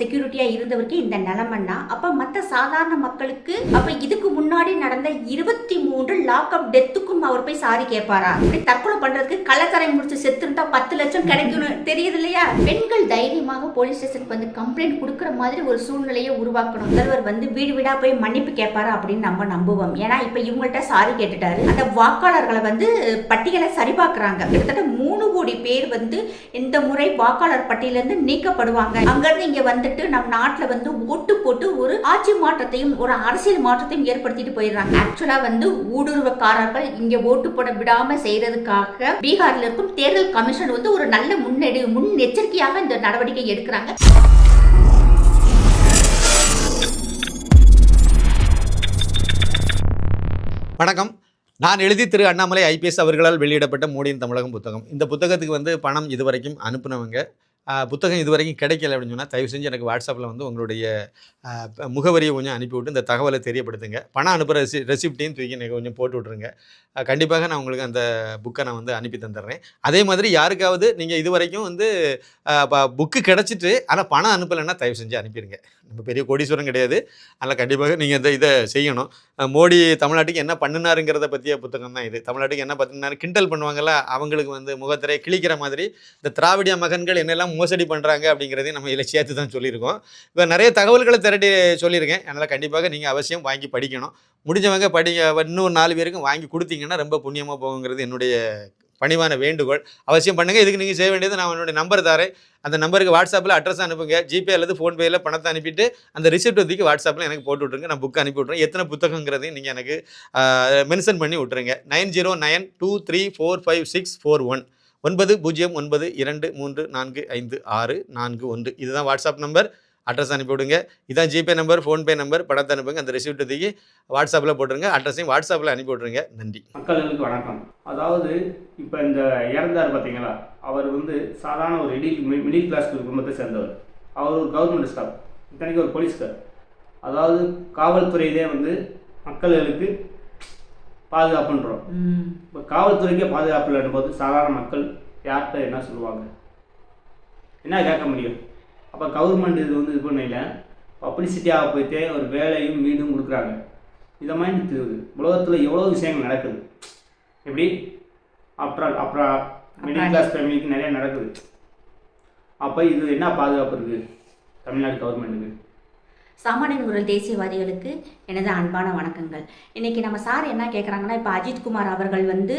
செக்யூரிட்டியா இருந்தவருக்கு இந்த நிலமன்னா அப்ப மத்த சாதாரண மக்களுக்கு அப்ப இதுக்கு முன்னாடி நடந்த இருபத்தி மூன்று லாக்அப் டெத்துக்கும் அவர் போய் சாரி கேட்பாரா இப்படி தற்கொலை பண்றதுக்கு கள்ளக்கரை முடிச்சு செத்து இருந்தா பத்து லட்சம் கிடைக்கணும் தெரியுது இல்லையா பெண்கள் தைரியமாக போலீஸ் ஸ்டேஷனுக்கு வந்து கம்ப்ளைண்ட் கொடுக்குற மாதிரி ஒரு சூழ்நிலையை உருவாக்கணும். முதல்வர் வந்து வீடு வீடா போய் மன்னிப்பு கேட்பாரா அப்படின்னு நம்ம நம்புவோம். ஏன்னா இப்ப இவங்கள்ட்ட சாரி கேட்டுட்டாரு. அந்த வாக்காளர்களை வந்து பட்டியலை சரிபார்க்கறாங்க. கிட்டத்தட்ட மூணு கோடி பேர் வந்து இந்த முறை வாக்காளர் பட்டியலிருந்து நீக்கப்படுவாங்க. அங்கிருந்து இங்க வந்துட்டு நம் நாட்டில் வந்து ஓட்டு போட்டு ஒரு ஆட்சி மாற்றத்தையும் ஒரு அரசியல் மாற்றத்தையும் ஏற்படுத்திட்டு போயிடுறாங்க. ஆக்சுவலா வந்து ஊடுருவக்காரர்கள் இங்க ஓட்டு போட விடாம செய்யறதுக்காக பீகார்ல இருக்கும் தேர்தல் கமிஷன் வந்து ஒரு நல்ல முன்னெடு முன் எச்சரிக்கையாக இந்த நடவடிக்கை எடுக்கிறாங்க. வணக்கம். நான் எழுதி திரு அண்ணாமலை ஐபிஎஸ் அவர்களால் வெளியிடப்பட்ட மோடியின் தமிழகம் புத்தகம். இந்த புத்தகத்துக்கு வந்து பணம் இதுவரைக்கும் அனுப்புனவங்க புத்தகம் இதுவரைக்கும் கிடைக்கல அப்படின்னு சொன்னால் தயவு செஞ்சு எனக்கு வாட்ஸ்அப்பில் வந்து உங்களுடைய முகவரியை கொஞ்சம் அனுப்பிவிட்டு இந்த தகவலை தெரியப்படுத்துங்க. பணம் அனுப்புகிற ரெசி ரெசிப்டையும் தூக்கி எனக்கு கொஞ்சம் போட்டு விட்ருங்க கண்டிப்பாக நான் உங்களுக்கு அந்த புக்கை நான் வந்து அனுப்பி தந்துடுறேன். அதே மாதிரி யாருக்காவது நீங்கள் இது வரைக்கும் வந்து புக்கு கிடச்சிட்டு ஆனால் பணம் அனுப்பலைன்னா தயவு செஞ்சு அனுப்பிடுங்க. நம்ம பெரிய கோடீஸ்வரம் கிடையாது. அதனால் கண்டிப்பாக நீங்கள் இந்த இதை செய்யணும். மோடி தமிழ்நாட்டுக்கு என்ன பண்ணினாருங்கிறத பற்றிய புத்தகம் தான் இது. தமிழ்நாட்டுக்கு என்ன பண்ணினாரு? கிண்டல் பண்ணுவாங்கல்ல அவங்களுக்கு வந்து முகத்திரை கிழிக்கிற மாதிரி. இந்த திராவிடிய மகன்கள் என்னெல்லாம் மோசடி பண்ணுறாங்க அப்படிங்கிறதையும் நம்ம இதில் சேர்த்து தான் சொல்லியிருக்கோம். இப்போ நிறைய தகவல்களை திரட்டி சொல்லியிருக்கேன். அதனால் கண்டிப்பாக நீங்கள் அவசியம் வாங்கி படிக்கணும். முடிஞ்சவங்க படிங்க. இன்னும் நாலு பேருக்கும் வாங்கி கொடுத்தீங்கன்னா ரொம்ப புண்ணியமாக போகுங்கிறது என்னுடைய பணிவான வேண்டுகோள். அவசியம் பண்ணுங்கள் இதுக்கு நீங்கள் செய்ய வேண்டியது நான் என்னுடைய நம்பர் தரேன். அந்த நம்பருக்கு வாட்ஸ்அப்பில் அட்ரஸ் அனுப்புங்க. ஜிபே அல்லது ஃபோன்பேயில் பணத்தை அனுப்பிட்டு அந்த ரிசிப்ட் ஒதுக்கி வாட்ஸ்அப்பில் எனக்கு போட்டு விட்ருங்க நான் புக் அனுப்பி விட்றேன் எத்தனை புத்தகங்கிறதையும் நீங்கள் எனக்கு மென்ஷன் பண்ணி விட்ருங்க nine zero nine two three four five six four one. ஒன்பது பூஜ்ஜியம் ஒன்பது இரண்டு மூன்று நான்கு ஐந்து ஆறு நான்கு ஒன்று. இதுதான் வாட்ஸ்அப் நம்பர் அட்ரஸ் அனுப்பி விடுங்க இதான் ஜிபே நம்பர் ஃபோன்பே நம்பர் பணத்தை அனுப்புங்க. அந்த ரிசிப்ட் ஒதுக்கி வாட்ஸ்அப்பில் போட்டுருங்க. அட்ரஸையும் வாட்ஸ்அப்பில் அனுப்பி விட்ருங்க நன்றி. மக்களுக்கு வணக்கம். அதாவது இப்போ இந்த இறந்தார் பார்த்தீங்களா அவர் வந்து சாதாரண ஒரு மிடில் மிடில் கிளாஸ் குடும்பத்தை சேர்ந்தவர். அவர் ஒரு கவர்மெண்ட் ஸ்டாஃப் இத்தனைக்கு ஒரு போலீஸ்கார் அதாவது காவல்துறையிலே வந்து மக்களுக்கு பாதுகாப்புன்றோம் இப்போ காவல்துறைக்கே பாதுகாப்பு இல்லைன்னும் போது சாதாரண மக்கள் யார்கிட்ட என்ன சொல்லுவாங்க? என்ன கேட்க முடியும்? அப்போ கவர்மெண்ட் இது வந்து இது பண்ணல பப்ளிசிட்டியாக போயிட்டே ஒரு வேலையும் வீடும் கொடுக்குறாங்க. இதை மாதிரி உலகத்தில் எவ்வளோ விஷயங்கள் நடக்குது. எப்படி? அப்புறம் அப்புறம் மிடில் கிளாஸ் ஃபேமிலிக்கு நிறைய நடக்குது. அப்போ இது என்ன பாதுகாப்பு இருக்குது தமிழ்நாடு கவர்மெண்ட்டுக்கு சாமானிய குரல் தேசியவாதிகளுக்கு எனது அன்பான வணக்கங்கள். இன்னைக்கு நம்ம சார் என்ன கேட்குறாங்கன்னா இப்போ அஜித்குமார் அவர்கள் வந்து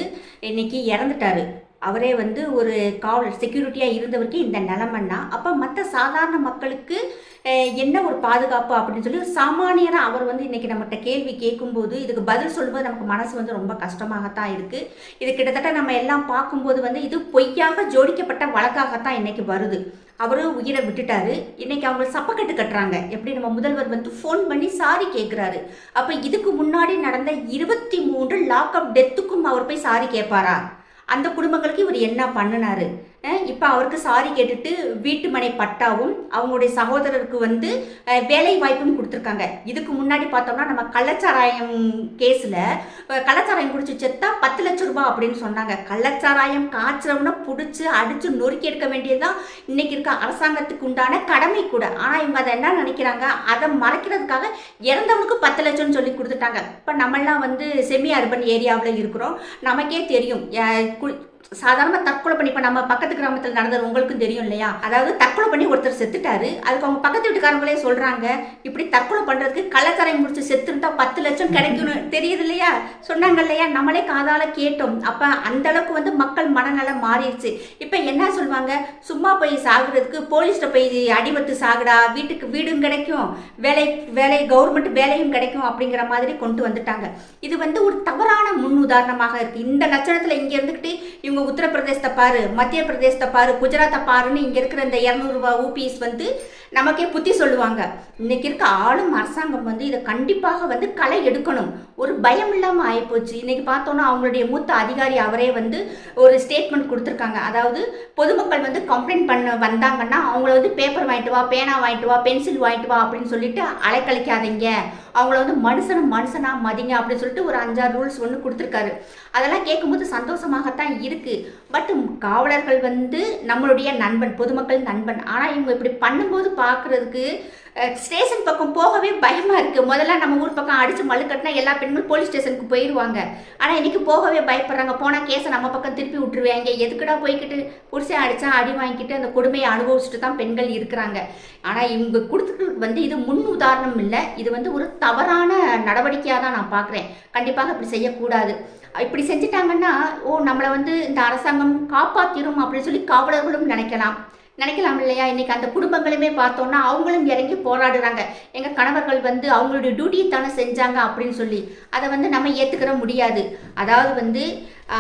இன்னைக்கு இறந்துட்டாரு. அவரே வந்து ஒரு காவலர் செக்யூரிட்டியாக இருந்தவருக்கு இந்த நிலமன்னா அப்போ மற்ற சாதாரண மக்களுக்கு என்ன ஒரு பாதுகாப்பு அப்படின்னு சொல்லி சாமானியராக அவர் வந்து இன்றைக்கி நம்மகிட்ட கேள்வி கேட்கும்போது இதுக்கு பதில் சொல்லும்போது நமக்கு மனசு வந்து ரொம்ப கஷ்டமாகத்தான் இருக்குது இது கிட்டத்தட்ட நம்ம எல்லாம் பார்க்கும்போது வந்து இது பொய்யாக ஜோடிக்கப்பட்ட வழக்காகத்தான் இன்றைக்கி வருது. அவரு உயிரை விட்டுட்டாரு. இன்னைக்கு அவங்க சப்பக்கட்டு கட்டுறாங்க. எப்படி நம்ம முதல்வர் வந்து ஃபோன் பண்ணி சாரி கேட்குறாரு அப்போ இதுக்கு முன்னாடி நடந்த இருபத்தி மூன்று லாக்அப் டெத்துக்கும் அவர் போய் சாரி கேட்பாரா? அந்த குடும்பங்களுக்கு இவர் என்ன பண்ணினாரு? இப்போ அவருக்கு சாரி கேட்டுட்டு வீட்டு மனை பட்டாவும் அவங்களுடைய சகோதரருக்கு வந்து வேலை வாய்ப்பும் கொடுத்துருக்காங்க. இதுக்கு முன்னாடி பார்த்தோம்னா நம்ம கள்ளச்சாராயம் கேஸில் கள்ளச்சாராயம் குடிச்சு செத்தா பத்து லட்சம் ரூபாய் அப்படின்னு சொன்னாங்க. கள்ளச்சாராயம் காய்ச்சறவனை பிடிச்சி அடித்து நொறுக்கி எடுக்க வேண்டியதுதான் இன்னைக்கு இருக்க அரசாங்கத்துக்கு உண்டான கடமை கூட. ஆனால் இவங்க அதை என்ன நினைக்கிறாங்க? அதை மறைக்கிறதுக்காக இறந்தவனுக்கு பத்து லட்சம்னு சொல்லி கொடுத்துட்டாங்க. இப்போ நம்மளாம் வந்து செமி அர்பன் ஏரியாவில் இருக்கிறோம். நமக்கே தெரியும். சாதாரணமாக சாதாரண தற்கொலை பண்ணி இப்போ நம்ம பக்கத்து கிராமத்தில் நடந்தது உங்களுக்கும் தெரியும் இல்லையா? அதாவது தற்கொலை பண்ணி ஒருத்தர் செத்துட்டாரு. அதுக்கு அவங்க பக்கத்து வீட்டுக்காரங்களே சொல்றாங்க இப்படி தற்கொலை பண்றதுக்கு கள்ளக்கரை முடிச்சு செத்துருந்தா பத்து லட்சம் கிடைக்கும்னு தெரியுது இல்லையா? சொன்னாங்க இல்லையா? நம்மளே காதால கேட்டோம். அப்ப அந்த அளவுக்கு வந்து மக்கள் மனநலம் மாறிடுச்சு. இப்ப என்ன சொல்லுவாங்க? சும்மா போய் சாகுறதுக்கு போலீஸ்ட போய் அடிபட்டு சாகுடா வீட்டுக்கு வீடும் கிடைக்கும் வேலை வேலை கவர்மெண்ட் வேலையும் கிடைக்கும் அப்படிங்கிற மாதிரி கொண்டு வந்துட்டாங்க. இது வந்து ஒரு தவறான முன் உதாரணமாக இருக்கு. இந்த லட்சணத்துல இங்க இருந்துகிட்டு இவங்க உத்தரப்பிரதேசத்தை பாரு மத்திய பிரதேசத்தை பாரு குஜராத்தை பாருன்னு இங்கே இருக்கிற இந்த இரநூறுபா ஊபிஎஸ் வந்து நமக்கே புத்தி சொல்லுவாங்க. இன்னைக்கு இருக்க ஆளும் அரசாங்கம் வந்து இதை கண்டிப்பாக வந்து களை எடுக்கணும். ஒரு பயம் இல்லாமல் ஆகிப்போச்சு இன்னைக்கு பார்த்தோன்னா அவங்களுடைய மூத்த அதிகாரி அவரே வந்து ஒரு ஸ்டேட்மெண்ட் கொடுத்துருக்காங்க. அதாவது பொதுமக்கள் வந்து கம்ப்ளைண்ட் பண்ண வந்தாங்கன்னா அவங்கள வந்து பேப்பர் வாங்கிட்டு வா பேனா வாங்கிட்டு வா பென்சில் வாங்கிட்டு வா அப்படின்னு சொல்லிட்டு அலைக்கழிக்காதீங்க. அவங்கள வந்து மனுஷனை மனுஷனா மதிங்க அப்படின்னு சொல்லிட்டு ஒரு அஞ்சாறு ரூல்ஸ் ஒன்று கொடுத்துருக்காரு. அதெல்லாம் கேட்கும்போது சந்தோஷமாகத்தான் இருக்குது பட் காவலர்கள் வந்து நம்மளுடைய நண்பன் பொதுமக்கள் நண்பன். ஆனால் இவங்க இப்படி பண்ணும்போது பார்க்குறதுக்கு ஸ்டேஷன் பக்கம் போகவே பயமாக இருக்குது முதல்ல நம்ம ஊர் பக்கம் அடித்து மழுக்கட்டினா கட்டினா எல்லா பெண்களும் போலீஸ் ஸ்டேஷனுக்கு போயிடுவாங்க ஆனால் இன்றைக்கி போகவே பயப்படுறாங்க. போனால் கேஸை நம்ம பக்கம் திருப்பி விட்டுருவாங்க. எதுக்குடா போய்க்கிட்டு புருஷன் அடித்தா அடி வாங்கிக்கிட்டு அந்த கொடுமையை அனுபவிச்சுட்டு தான் பெண்கள் இருக்கிறாங்க. ஆனால் இவங்க கொடுத்துட்டு வந்து இது முன் உதாரணம் இல்லை. இது வந்து ஒரு தவறான நடவடிக்கையாக தான் நான் பார்க்குறேன் கண்டிப்பாக இப்படி செய்யக்கூடாது. இப்படி செஞ்சிட்டாங்கன்னா ஓ நம்மளை வந்து இந்த அரசாங்கம் காப்பாற்றிடும் அப்படின்னு சொல்லி காவலர்களும் நினைக்கலாம். நினைக்கலாம் இல்லையா? இன்னைக்கு அந்த குடும்பங்களுமே பார்த்தோன்னா அவங்களும் இறங்கி போராடுறாங்க. எங்கள் கணவர்கள் வந்து அவங்களுடைய டியூட்டியை தானே செஞ்சாங்க அப்படின்னு சொல்லி. அதை வந்து நம்ம ஏற்றுக்கிற முடியாது. அதாவது வந்து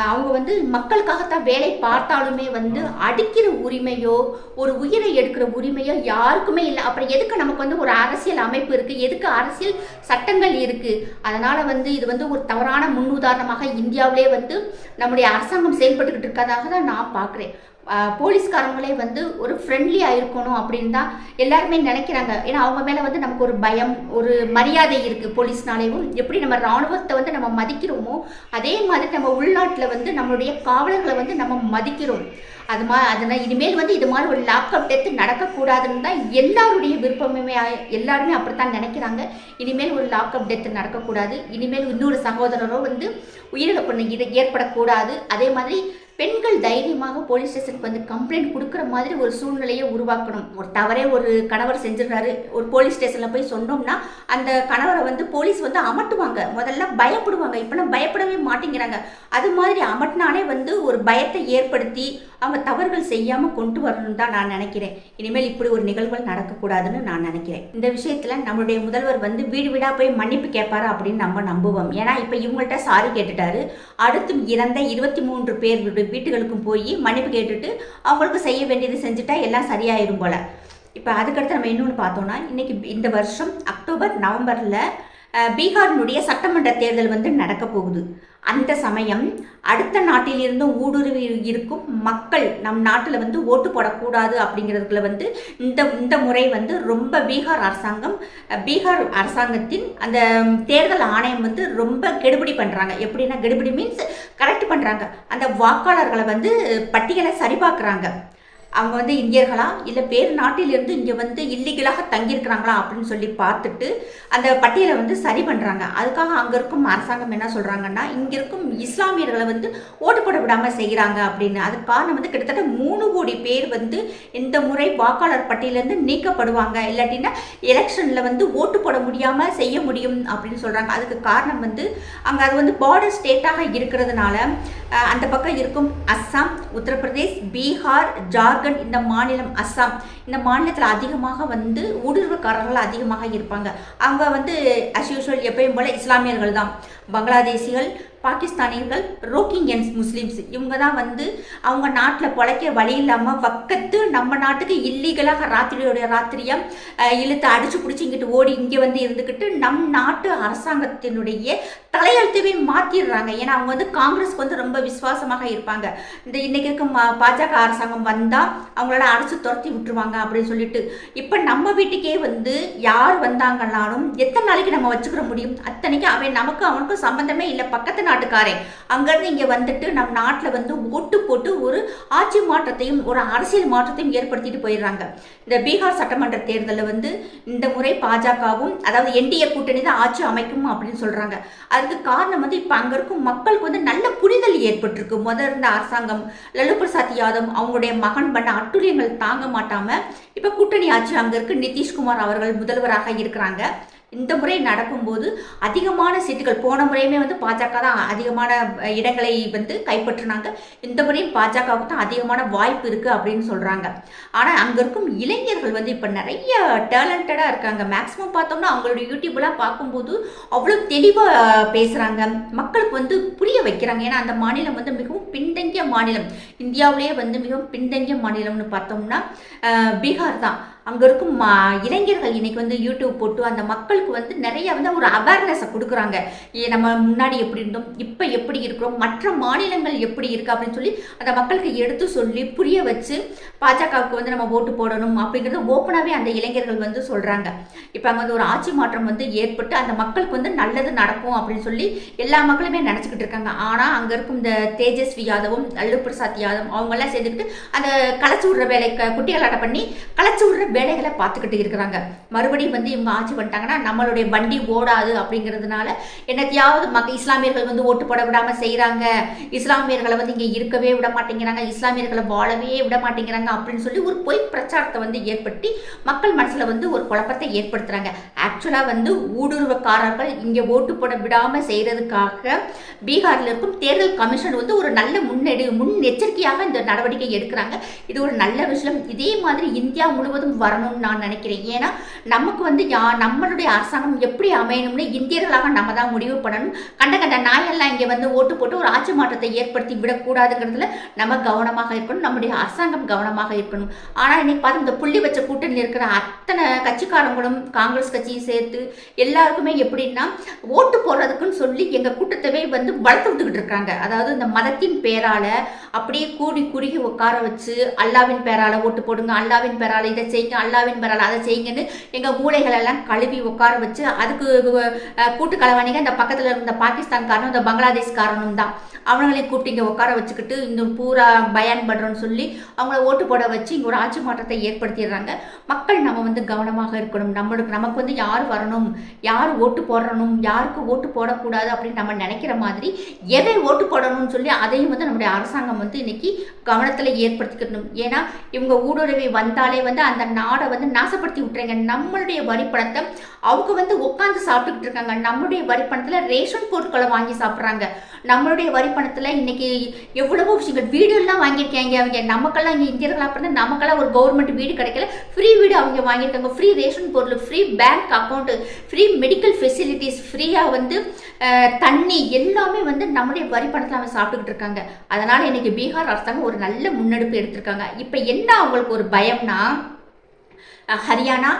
அவங்க வந்து மக்களுக்காகத்தான் வேலை பார்த்தாலுமே வந்து அடிக்கிற உரிமையோ ஒரு உயிரை எடுக்கிற உரிமையோ யாருக்குமே இல்லை. அப்புறம் எதுக்கு நமக்கு வந்து ஒரு அரசியல் அமைப்பு இருக்குது எதுக்கு அரசியல் சட்டங்கள் இருக்குது அதனால் வந்து இது வந்து ஒரு தவறான முன்னுதாரணமாக இந்தியாவிலே வந்து நம்முடைய அரசாங்கம் செயல்பட்டுக்கிட்டு இருக்கதாக தான் நான் பார்க்குறேன். போலீஸ்காரங்களே வந்து ஒரு ஃப்ரெண்ட்லியாக இருக்கணும் அப்படின்னு தான் எல்லாருமே நினைக்கிறாங்க. ஏன்னா அவங்க மேலே வந்து நமக்கு ஒரு பயம் ஒரு மரியாதை இருக்குது போலீஸ்னாலேயும். எப்படி நம்ம இராணுவத்தை வந்து நம்ம மதிக்கிறோமோ அதே மாதிரி நம்ம உள்நாட்டில் வந்து நம்மளுடைய காவலர்களை வந்து நம்ம மதிக்கிறோம். அது மா அதனால் இனிமேல் வந்து இது மாதிரி ஒரு லாக்அப் டெத்து நடக்கக்கூடாதுன்னு தான் எல்லாருடைய விருப்பமுமே எல்லாருமே அப்படித்தான் நினைக்கிறாங்க. இனிமேல் ஒரு லாக்அப் டெத்து நடக்கக்கூடாது. இனிமேல் இன்னொரு சகோதரரோ வந்து உயிரிழப்பு இது ஏற்படக்கூடாது. அதே மாதிரி பெண்கள் தைரியமாக போலீஸ் ஸ்டேஷனுக்கு வந்து கம்ப்ளைண்ட் கொடுக்குற மாதிரி ஒரு சூழ்நிலையை உருவாக்கணும். ஒரு தவறே ஒரு கணவர் செஞ்சிடுறாரு ஒரு போலீஸ் ஸ்டேஷனில் போய் சொன்னோம்னா அந்த கணவரை வந்து போலீஸ் வந்து அமட்டுவாங்க. முதல்ல பயப்படுவாங்க. இப்போலாம் பயப்படவே மாட்டேங்கிறாங்க. அது மாதிரி அமட்டினாலே வந்து ஒரு பயத்தை ஏற்படுத்தி அவங்க தவறுகள் செய்யாமல் கொண்டு வரணும்னு தான் நான் நினைக்கிறேன். இனிமேல் இப்படி ஒரு நிகழ்வுகள் நடக்கக்கூடாதுன்னு நான் நினைக்கிறேன். இந்த விஷயத்தில் நம்மளுடைய முதல்வர் வந்து வீடு வீடாக போய் மன்னிப்பு கேட்பாரு அப்படின்னு நம்ம நம்புவோம். ஏன்னா இப்போ இவங்கள்ட்ட சாரி கேட்டுட்டாரு. அடுத்து இறந்த இருபத்தி மூன்று பேர் வீட்டுகளுக்கும் போய் மன்னிப்பு கேட்டுட்டு அவங்களுக்கு செய்ய வேண்டியது செஞ்சுட்டா எல்லாம் சரியாயிரும் போல். இப்போ அதுக்கடுத்து நம்ம இன்னொன்று பார்த்தோன்னா இன்றைக்கி இந்த வருஷம் அக்டோபர் நவம்பரில் பீகாரினுடைய சட்டமன்ற தேர்தல் வந்து நடக்க போகுது. அந்த சமயம் அடுத்த நாட்டிலிருந்தும் ஊடுருவி இருக்கும் மக்கள் நம் நாட்டில் வந்து ஓட்டு போடக்கூடாது அப்படிங்கிறதுக்குள்ள வந்து இந்த இந்த முறை வந்து ரொம்ப பீகார் அரசாங்கம் பீகார் அரசாங்கத்தின் அந்த தேர்தல் ஆணையம் வந்து ரொம்ப கெடுபிடி பண்ணுறாங்க எப்படின்னா கெடுபிடி மீன்ஸ் கரெக்ட் பண்ணுறாங்க அந்த வாக்காளர்களை வந்து பட்டியலை சரிபார்க்குறாங்க. அவங்க வந்து இந்தியர்களா? இல்லை வேறு நாட்டிலிருந்து இங்கே வந்து இல்லீகலாக தங்கியிருக்கிறாங்களா? அப்படின்னு சொல்லி பார்த்துட்டு அந்த பட்டியலை வந்து சரி பண்ணுறாங்க அதுக்காக அங்கே இருக்கும் அரசாங்கம் என்ன சொல்கிறாங்கன்னா இங்கே இருக்கும் இஸ்லாமியர்களை வந்து ஓட்டு போட விடாமல் செய்கிறாங்க அப்படின்னு. அது காரணம் வந்து கிட்டத்தட்ட மூணு கோடி பேர் வந்து இந்த முறை வாக்காளர் பட்டியலேருந்து நீக்கப்படுவாங்க. இல்லாட்டின்னா எலெக்ஷனில் வந்து ஓட்டு போட முடியாமல் செய்ய முடியும் அப்படின்னு சொல்கிறாங்க அதுக்கு காரணம் வந்து அங்கே அது வந்து பார்டர் ஸ்டேட்டாக இருக்கிறதுனால அந்த பக்கம் இருக்கும் அஸ்ஸாம் உத்தரப்பிரதேஷ் பீகார் ஜார்க்கண்ட் இந்த மாநிலம் அஸ்ஸாம். இந்த மாநிலத்தில் அதிகமாக வந்து ஊடுருவக்காரர்கள் அதிகமாக இருப்பாங்க. அவங்க வந்து அஸ் யூஷுவல் எப்பயும் போல இஸ்லாமியர்கள் தான். பங்களாதேசிகள் பாகிஸ்தானியர்கள் ரோக்கிங்கன்ஸ் முஸ்லீம்ஸ். இவங்க தான் வந்து அவங்க நாட்டில் பிழைக்க வழி இல்லாமல் பக்கத்து நம்ம நாட்டுக்கு இல்லீகலாக ராத்திரியோட ராத்திரியாக இழுத்து அடிச்சு பிடிச்சி இங்கிட்டு ஓடி இங்கே வந்து இருந்துக்கிட்டு நம் நாட்டு அரசாங்கத்தினுடைய தலையெழுத்தவே மாற்றிடுறாங்க ஏன்னா அவங்க வந்து காங்கிரஸ்க்கு வந்து ரொம்ப விசுவாசமாக இருப்பாங்க. இந்த இன்னைக்கு இருக்க பாஜக அரசாங்கம் வந்தால் அவங்களால அடிச்சு துரத்தி விட்டுருவாங்க அப்படின்னு சொல்லிட்டு. இப்போ நம்ம வீட்டுக்கே வந்து யார் வந்தாங்கன்னாலும் எத்தனை நாளைக்கு நம்ம வச்சுக்கிற முடியும்? அத்தனைக்கு அவன் நமக்கு அவனுக்கும் சம்பந்தமே இல்லை. பக்கத்து நாட்டுக்காரன் அங்கேருந்து இங்கே வந்துட்டு நம் நாட்டில் வந்து ஓட்டு போட்டு ஒரு ஆட்சி மாற்றத்தையும் ஒரு அரசியல் மாற்றத்தையும் ஏற்படுத்திட்டு போயிடுறாங்க. இந்த பீகார் சட்டமன்ற தேர்தலில் வந்து இந்த முறை பாஜகவும் அதாவது என்டிஏ கூட்டணி தான் ஆட்சி அமைக்கும் அப்படின்னு சொல்கிறாங்க அதுக்கு காரணம் வந்து இப்போ அங்கே இருக்கும் மக்களுக்கு வந்து நல்ல புரிதல் ஏற்பட்டிருக்கு. முதல் இருந்த அரசாங்கம் லல்லு பிரசாத் யாதவ் அவங்களுடைய மகன் பண்ண அட்டுழியங்கள் தாங்க மாட்டாமல் இப்போ கூட்டணி ஆட்சி அங்கே இருக்கு. நிதிஷ்குமார் அவர்கள் முதல்வராக இருக்கிறாங்க. இந்த முறை நடக்கும்போது அதிகமான சீட்டுகள் போன முறையுமே வந்து பாஜக தான் அதிகமான இடங்களை வந்து கைப்பற்றினாங்க. இந்த முறையும் பாஜகவுக்கு தான் அதிகமான வாய்ப்பு இருக்குது அப்படின்னு சொல்கிறாங்க ஆனால் அங்கே இருக்கும் இளைஞர்கள் வந்து இப்போ நிறைய டேலண்டடாக இருக்காங்க. மேக்ஸிமம் பார்த்தோம்னா அவங்களோட யூடியூப்லாம் பார்க்கும்போது அவ்வளோ தெளிவாக பேசுகிறாங்க மக்களுக்கு வந்து புரிய வைக்கிறாங்க. ஏன்னா அந்த மாநிலம் வந்து மிகவும் பின்தங்கிய மாநிலம். இந்தியாவிலேயே வந்து மிகவும் பின்தங்கிய மாநிலம்னு பார்த்தோம்னா பீகார் தான். அங்கே இருக்கும் மா இளைஞர்கள் இன்னைக்கு வந்து யூடியூப் போட்டு அந்த மக்களுக்கு வந்து நிறைய வந்து ஒரு அவேர்னஸை கொடுக்குறாங்க. ஏ, நம்ம முன்னாடி எப்படி இருந்தோம் இப்போ எப்படி இருக்கிறோம் மற்ற மாநிலங்கள் எப்படி இருக்கு அப்படின்னு சொல்லி அந்த மக்களுக்கு எடுத்து சொல்லி புரிய வச்சு பாஜகவுக்கு வந்து நம்ம ஓட்டு போடணும் அப்படிங்கிறது ஓப்பனாகவே அந்த இளைஞர்கள் வந்து சொல்கிறாங்க இப்போ அங்கே வந்து ஒரு ஆட்சி மாற்றம் வந்து ஏற்பட்டு அந்த மக்களுக்கு வந்து நல்லது நடக்கும் அப்படின்னு சொல்லி எல்லா மக்களுமே நினச்சிக்கிட்டு இருக்காங்க. ஆனால் அங்கே இருக்கும் இந்த தேஜஸ்வி யாதவும் லல்லு பிரசாத் யாதவ் அவங்கெல்லாம் சேர்ந்துக்கிட்டு அந்த களைச்சி விடுற வேலை க- குட்டிகளாட்டம் பண்ணி களைச்சி விடுற வேலைகளை பார்த்துக்கிட்டு இருக்கிறாங்க. மறுபடியும் வந்து இவங்க ஆட்சி பண்ணிட்டாங்கன்னா நம்மளுடைய வண்டி ஓடாது அப்படிங்கிறதுனால என்னத்தையாவது மக்க இஸ்லாமியர்கள் வந்து ஓட்டு போட விடாமல் செய்கிறாங்க இஸ்லாமியர்களை வந்து இங்கே இருக்கவே விட மாட்டேங்கிறாங்க. இஸ்லாமியர்களை வாழவே விட மாட்டேங்கிறாங்க அப்படின்னு சொல்லி ஒரு பொய் பிரச்சாரத்தை வந்து ஏற்படுத்தி மக்கள் மனசில் வந்து ஒரு குழப்பத்தை ஏற்படுத்துகிறாங்க ஆக்சுவலாக வந்து ஊடுருவக்காரர்கள் இங்கே ஓட்டு போட விடாமல் செய்கிறதுக்காக பீகாரில் இருக்கும் தேர்தல் கமிஷன் வந்து ஒரு நல்ல முன்னெடு முன் எச்சரிக்கையாக இந்த நடவடிக்கை எடுக்கிறாங்க. இது ஒரு நல்ல விஷயம். இதே மாதிரி இந்தியா முழுவதும் வரணும்னு நான் நினைக்கிறேன். ஏன்னா நமக்கு வந்து யா நம்மளுடைய அரசாங்கம் எப்படி அமையணும்னு இந்தியர்களாக நம்ம தான் முடிவு பண்ணணும். கண்ட கண்ட நாயெல்லாம் இங்கே வந்து ஓட்டு போட்டு ஒரு ஆட்சி மாற்றத்தை ஏற்படுத்தி விடக்கூடாதுங்கிறதுல நம்ம கவனமாக இருக்கணும். நம்முடைய அரசாங்கம் கவனமாக இருக்கணும். ஆனால் இன்னைக்கு பார்த்து இந்த புள்ளி வச்ச கூட்டணியில் இருக்கிற அத்தனை கட்சிக்காரங்களும் காங்கிரஸ் கட்சியும் சேர்த்து எல்லாருக்குமே எப்படின்னா ஓட்டு போடுறதுக்குன்னு சொல்லி எங்கள் கூட்டத்தவே வந்து வளர்த்து விட்டுக்கிட்டு இருக்காங்க. அதாவது இந்த மதத்தின் பேரால அப்படியே கூடி குறுகி உட்கார வச்சு அல்லாவின் பேரால ஓட்டு போடுங்க அல்லாவின் பேரால இதை செய்யுங்க அல்லாவின் பேரால அதை செய்யுங்கன்னு எங்கள் மூளைகள் எல்லாம் கழுவி உட்கார வச்சு அதுக்கு கூட்டு கலவாணிங்க இந்த பக்கத்தில் இருந்த பாகிஸ்தான்காரனும் இந்த பங்களாதேஷ்காரனும் தான். அவங்களையும் கூப்பிட்டு இங்கே உட்கார வச்சுக்கிட்டு இந்த பூரா பயன் பண்றோம்னு சொல்லி அவங்கள ஓட்டு போட வச்சு இங்கே ஒரு ஆட்சி மாற்றத்தை ஏற்படுத்திடுறாங்க. மக்கள் நம்ம வந்து கவனமாக இருக்கணும். நம்மளுக்கு நமக்கு வந்து யார் வரணும்? யார் ஓட்டு போடணும்? யாருக்கு ஓட்டு போடக்கூடாது அப்படின்னு நம்ம நினைக்கிற மாதிரி எதை ஓட்டு போடணும்னு சொல்லி அதையும் வந்து நம்முடைய அரசாங்கம் வந்து இன்னைக்கு கவனத்தில் ஏற்படுத்திக்கணும். ஏன்னா இவங்க ஊடுருவி வந்தாலே வந்து அந்த நாடை வந்து நாசப்படுத்தி விட்டுறாங்க நம்மளுடைய வரிப்பணத்தை அவங்க வந்து உட்காந்து சாப்பிட்டுக்கிட்டு இருக்காங்க. நம்மளுடைய வரிப்பணத்தில் ரேஷன் பொருட்களை வாங்கி சாப்பிட்றாங்க. நம்மளுடைய வரிப்பணத்தில் இன்னைக்கு எவ்வளவோ விஷயங்கள். வீடுலாம் வாங்கியிருக்காங்க அவங்க. நமக்கெல்லாம் இங்கே இந்தியர்களாக பிறந்து நமக்கெல்லாம் ஒரு கவர்மெண்ட் வீடு கிடைக்கல. ஃப்ரீ வீடு அவங்க வாங்கியிருக்காங்க. ஃப்ரீ ரேஷன் பொருள் free bank account free medical facilities ஃப்ரீயாக வந்து தண்ணி எல்லாமே வந்து நம்மளுடைய வரிப்பணத்தில் அவங்க சாப்பிட்டுக்கிட்டு இருக்காங்க. அதனால் இன்னைக்கு பீகார் அரசாங்கம் ஒரு நல்ல முன்னெடுப்பு எடுத்திருக்காங்க. இப்போ என்ன அவங்களுக்கு ஒரு பயம்னா ஹரியானா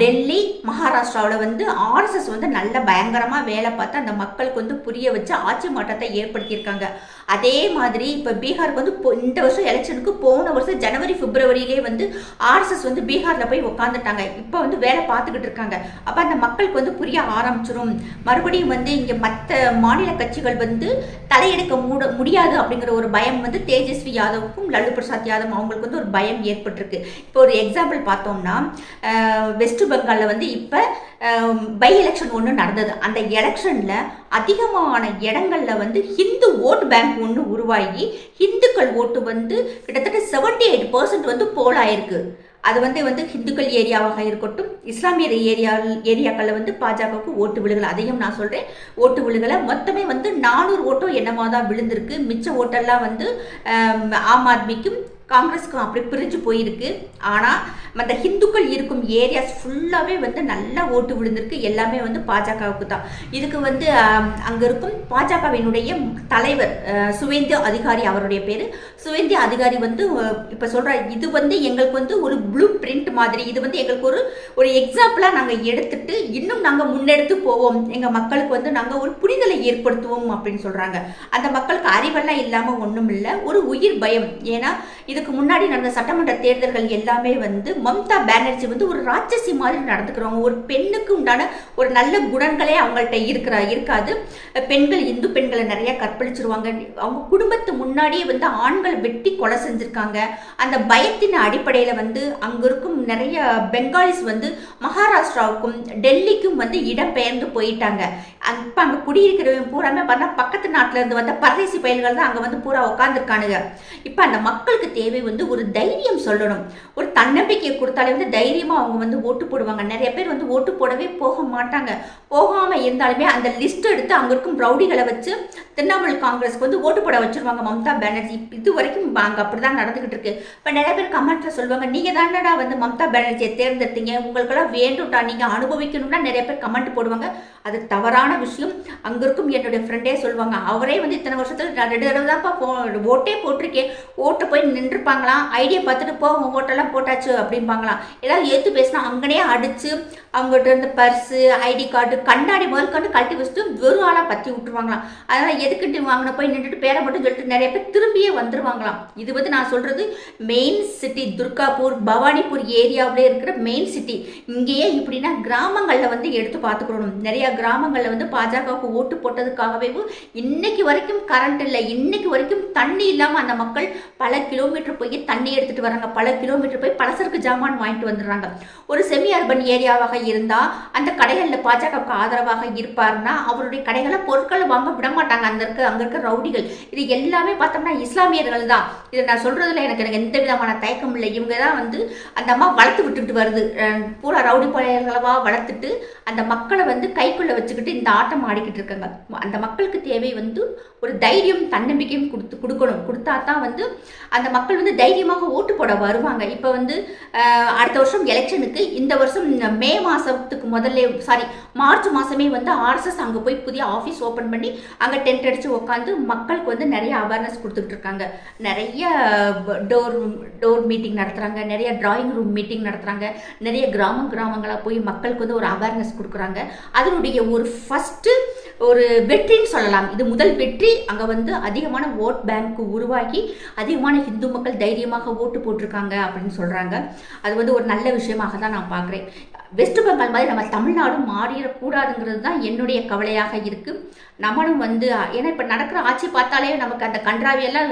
டெல்லி மகாராஷ்டிராவில் வந்து ஆர்எஸ்எஸ் வந்து நல்ல பயங்கரமாக வேலை பார்த்து அந்த மக்களுக்கு வந்து புரிய வச்சு ஆட்சி மாற்றத்தை ஏற்படுத்தியிருக்காங்க. அதே மாதிரி இப்போ பீகாருக்கு வந்து இந்த வருஷம் எலெக்ஷனுக்கு போன வருஷம் ஜனவரி பிப்ரவரியிலே வந்து ஆர்எஸ்எஸ் வந்து பீகாரில் போய் உட்காந்துட்டாங்க இப்போ வந்து வேலை பார்த்துக்கிட்டு இருக்காங்க. அப்போ அந்த மக்களுக்கு வந்து புரிய ஆரம்பிச்சிடும் மறுபடியும் வந்து இங்கே மற்ற மாநில கட்சிகள் வந்து தலையெடுக்க மூட முடியாது அப்படிங்கிற ஒரு பயம் வந்து தேஜஸ்வி யாதவுக்கும் லல்லு பிரசாத் யாதவ் அவங்களுக்கு வந்து ஒரு பயம் ஏற்பட்டிருக்கு. இப்போ ஒரு எக்ஸாம்பிள் பார்த்தோம்னா வெஸ்ட் பெங்காலில் வந்து இப்போ பை எலெக்ஷன் ஒன்று நடந்தது. அந்த எலெக்ஷனில் அதிகமான இடங்களில் வந்து ஹிந்து ஓட் பேங்க் ஒன்று உருவாகி ஹிந்துக்கள் ஓட்டு வந்து கிட்டத்தட்ட செவன்டி எயிட் பர்சன்ட் வந்து போலாயிருக்கு அது வந்து வந்து ஹிந்துக்கள் ஏரியாவாக இருக்கட்டும் இஸ்லாமியர் ஏரியா ஏரியாக்களில் வந்து பாஜகவுக்கு ஓட்டு விழுகலை. அதையும் நான் சொல்கிறேன் ஓட்டு விழுகலை. மொத்தமே வந்து நானூறு ஓட்டோ என்னமோ தான் விழுந்திருக்கு. மிச்ச ஓட்டெல்லாம் வந்து ஆம் ஆத்மிக்கும் காங்கிரஸுக்கும் அப்படி பிரிஞ்சு போயிருக்கு. ஆனால் மற்ற ஹிந்துக்கள் இருக்கும் ஏரியாஸ் ஃபுல்லாகவே வந்து நல்லா ஓட்டு விழுந்திருக்கு. எல்லாமே வந்து பாஜகவுக்கு தான். இதுக்கு வந்து அங்கே இருக்கும் பாஜகவினுடைய தலைவர் அஹ், அதிகாரி அவருடைய பேர். சுவேந்தி அதிகாரி வந்து இப்போ சொல்கிறார் இது வந்து எங்களுக்கு வந்து ஒரு ப்ளூ பிரிண்ட் மாதிரி. இது வந்து எங்களுக்கு ஒரு ஒரு எக்ஸாம்பிளாக நாங்கள் எடுத்துட்டு இன்னும் நாங்கள் முன்னெடுத்து போவோம். எங்கள் மக்களுக்கு வந்து நாங்கள் ஒரு புரிதலை ஏற்படுத்துவோம் அப்படின்னு சொல்கிறாங்க அந்த மக்களுக்கு அறிவெல்லாம் இல்லாமல் ஒன்றும் இல்லை ஒரு உயிர் பயம். ஏன்னா இதுக்கு முன்னாடி நடந்த சட்டமன்ற தேர்தல்கள் எல்லாமே வந்து மம்தா பானர்ஜி வந்து ஒரு ராட்சசி மாதிரி நடந்துக்கிறவங்க ஒரு பெண்ணுக்கு உண்டான ஒரு நல்ல குணங்களே அவங்கள்ட்ட இருக்கிற இருக்காது. பெண்கள் இந்து பெண்களை நிறைய கற்பழிச்சிருவாங்க. அவங்க குடும்பத்து முன்னாடியே வந்து ஆண்கள் வெட்டி கொலை செஞ்சிருக்காங்க. அந்த பயத்தின் அடிப்படையில் வந்து அங்கே இருக்கும் நிறைய பெங்காலிஸ் வந்து மகாராஷ்டிராவுக்கும் டெல்லிக்கும் வந்து இடம்பெயர்ந்து போயிட்டாங்க. இப்போ அங்கே குடியிருக்கிறவங்க பூராமே பார்த்தா பக்கத்து நாட்டிலேருந்து வந்த பரதேசி பயல்கள் தான் அங்கே வந்து பூரா உட்காந்துருக்கானுங்க இப்போ அந்த மக்களுக்கு தேவை வந்து ஒரு தைரியம் சொல்லணும். ஒரு தன்னம்பிக்கையை கொடுத்தாலே வந்து தைரியமாக அவங்க வந்து ஓட்டு போடுவாங்க. நிறைய பேர் வந்து ஓட்டு போடவே போக மாட்டாங்க. போகாமல் இருந்தாலுமே அந்த லிஸ்ட் எடுத்து அங்கே இருக்கும் ப்ரௌடிகளை வச்சு திரிணாமுல் காங்கிரஸ்க்கு வந்து ஓட்டு போட வச்சிருவாங்க மம்தா பானர்ஜி. இது வரைக்கும் அங்கே அப்படி தான் நடந்துகிட்டு இருக்கு. இப்போ நிறைய பேர் கமெண்ட்ல சொல்லுவாங்க நீங்கள் தானடா வந்து மம்தா பானர்ஜியை தேர்ந்தெடுத்தீங்க? உங்களுக்கெல்லாம் வேண்டும்டா நீங்கள் அனுபவிக்கணும்னா நிறைய பேர் கமெண்ட் போடுவாங்க. அது தவறான விஷயம். அங்கே இருக்கும் என்னுடைய ஃப்ரெண்டே சொல்லுவாங்க அவரே வந்து இத்தனை வருஷத்தில் நான் ரெண்டு தடவை தான்ப்பா போ ஓட்டே போட்டிருக்கேன். ஓட்டு போய் நின்றுப்பாங்களாம். ஐடியா பார்த்துட்டு போ உங்கள் ஓட்டெல்லாம் போட்டாச்சு அப்படிம்பாங்களாம். ஏதாவது ஏற்று பேசினா அங்கனே அடித்து அவங்ககிட்ட இருந்து பர்ஸு ஐடி கார்டு கண்ணாடி முதல் கண்டு கழட்டி வச்சுட்டு வெறும் ஆளாக பற்றி விட்டுருவாங்களாம். அதனால் எதுக்கிட்டு வாங்கின போய் நின்றுட்டு பேரை மட்டும் சொல்லிட்டு நிறைய பேர் திரும்பியே வந்துருவாங்களாம். இது வந்து நான் சொல்கிறது மெயின் சிட்டி துர்காப்பூர் பவானிபூர் ஏரியாவிலே இருக்கிற மெயின் சிட்டி இங்கேயே இப்படின்னா கிராமங்களில் வந்து எடுத்து பார்த்துக்கணும். நிறையா கிராமங்களில் வந்து பாஜகவுக்கு ஓட்டு போட்டதுக்காகவே இன்னைக்கு வரைக்கும் கரண்ட் இல்லை. இன்னைக்கு வரைக்கும் தண்ணி இல்லாமல் அந்த மக்கள் பல கிலோமீட்டர் போய் தண்ணி எடுத்துகிட்டு வராங்க. பல கிலோமீட்டர் போய் பலசருக்கு ஜாமான் வாங்கிட்டு வந்துடுறாங்க. ஒரு செமி அர்பன் ஏரியாவாக இருந்தால் அந்த கடைகளில் பாஜகவுக்கு ஆதரவாக இருப்பாருன்னா அவருடைய கடைகளை பொருட்களை வாங்க விட மாட்டாங்க அந்த இருக்க அங்கே இருக்க ரவுடிகள். இது எல்லாமே பார்த்தோம்னா இஸ்லாமியர்கள் தான். இதை நான் சொல்கிறதுல எனக்கு எனக்கு எந்த விதமான தயக்கம் இல்லை. இவங்க தான் வந்து அந்த அம்மா வளர்த்து விட்டுட்டு வருது. பூரா ரவுடி பழையர்களவா வளர்த்துட்டு அந்த மக்களை வந்து கைக்குள்ளே வச்சுக்கிட்டு இந்த ஆட்டம் ஆடிக்கிட்டு இருக்காங்க. அந்த மக்களுக்கு தேவை வந்து ஒரு தைரியம் தன்னம்பிக்கையும் கொடுத்து கொடுக்கணும். கொடுத்தா தான் வந்து அந்த மக்கள் வந்து தைரியமாக ஓட்டு போட வருவாங்க. இப்போ வந்து அடுத்த வருஷம் எலெக்ஷனுக்கு இந்த வருஷம் மே மாதம் மாதத்துக்கு முதல்ல சாரி மார்ச் மாதமே வந்து ஆர்எஸ்எஸ் அங்கே போய் புதிய ஆஃபீஸ் ஓப்பன் பண்ணி அங்கே டென்ட் அடித்து உட்காந்து மக்களுக்கு வந்து நிறைய அவேர்னஸ் கொடுத்துட்டு இருக்காங்க. நிறைய டோர் டோர் மீட்டிங் நடத்துகிறாங்க நிறைய டிராயிங் ரூம் மீட்டிங் நடத்துகிறாங்க நிறைய கிராமம் கிராமங்களாக போய் மக்களுக்கு வந்து ஒரு அவேர்னஸ் கொடுக்குறாங்க. அதனுடைய ஒரு ஃபஸ்ட்டு ஒரு வெற்றின்னு சொல்லலாம். இது முதல் வெற்றி. அங்கே வந்து அதிகமான ஓட் பேங்க் உருவாக்கி அதிகமான இந்து மக்கள் தைரியமாக ஓட்டு போட்டிருக்காங்க அப்படின்னு சொல்கிறாங்க அது வந்து ஒரு நல்ல விஷயமாக தான் நான் பார்க்குறேன். வெஸ்ட் பெங்கால் மாதிரி நம்ம தமிழ்நாடும் மாறிடக்கூடாதுங்கிறது தான் என்னுடைய கவலையாக இருக்குது நம்மளும் வந்து ஏன்னா இப்போ நடக்கிற ஆட்சி பார்த்தாலே நமக்கு அந்த கன்றாவியெல்லாம்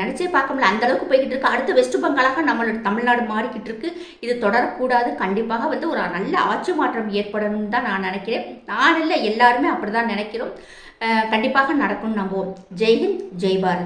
நினச்சே பார்க்க முடியல. அந்த அளவுக்கு போய்கிட்டு இருக்கு. அடுத்து வெஸ்ட் பெங்காலாக நம்மளோட தமிழ்நாடு மாறிக்கிட்டு இருக்கு. இது தொடரக்கூடாது. கண்டிப்பாக வந்து ஒரு நல்ல ஆட்சி மாற்றம் ஏற்படணும்னு தான் நான் நினைக்கிறேன். நான் இல்லை எல்லாருமே அப்படி தான் நினைக்கிறோம் கண்டிப்பாக நடக்கும்னு நம்புவோம். ஜெய்ஹிந்த் ஜெய் பாரத்.